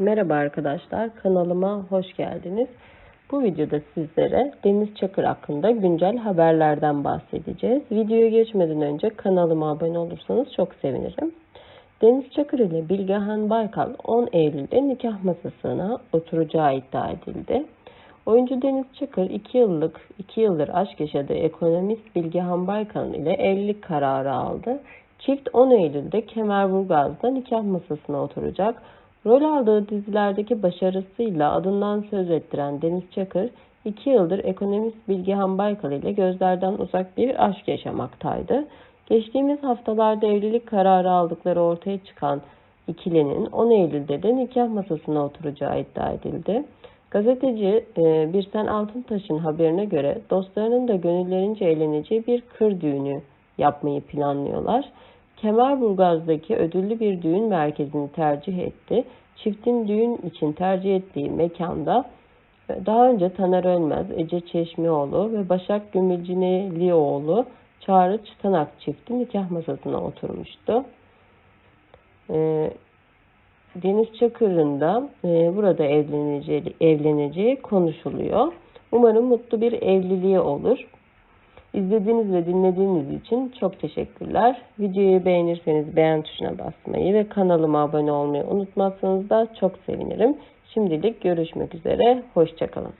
Merhaba arkadaşlar, kanalıma hoş geldiniz. Bu videoda sizlere Deniz Çakır hakkında güncel haberlerden bahsedeceğiz. Videoya geçmeden önce kanalıma abone olursanız çok sevinirim. Deniz Çakır ile Bilgehan Baykal 10 Eylül'de nikah masasına oturacağı iddia edildi. Oyuncu Deniz Çakır 2 yıllık 2 yıldır aşk yaşadığı ekonomist Bilgehan Baykal ile evlilik kararı aldı. Çift 10 Eylül'de Kemerburgaz'da nikah masasına oturacak. Rol aldığı dizilerdeki başarısıyla adından söz ettiren Deniz Çakır, 2 yıldır ekonomist Bilgehan Baykal ile gözlerden uzak bir aşk yaşamaktaydı. Geçtiğimiz haftalarda evlilik kararı aldıkları ortaya çıkan ikilinin 10 Eylül'de de nikah masasına oturacağı iddia edildi. Gazeteci e, Birsen Altıntaş'ın haberine göre dostlarının da gönüllerince eğleneceği bir kır düğünü yapmayı planlıyorlar. Kemerburgaz'daki ödüllü bir düğün merkezini tercih etti. Çiftin düğün için tercih ettiği mekanda e, daha önce Taner Ölmez, Ece Çeşmioğlu ve Başak Gümülcinelioğlu Çağrı Çıtanak çifti nikah masasına oturmuştu. Ee, Deniz Çakır'ın da e, burada evleneceği, evleneceği konuşuluyor. Umarım mutlu bir evliliği olur. İzlediğiniz ve dinlediğiniz için çok teşekkürler. Videoyu beğenirseniz beğen tuşuna basmayı ve kanalıma abone olmayı unutmazsanız da çok sevinirim. Şimdilik görüşmek üzere. Hoşçakalın.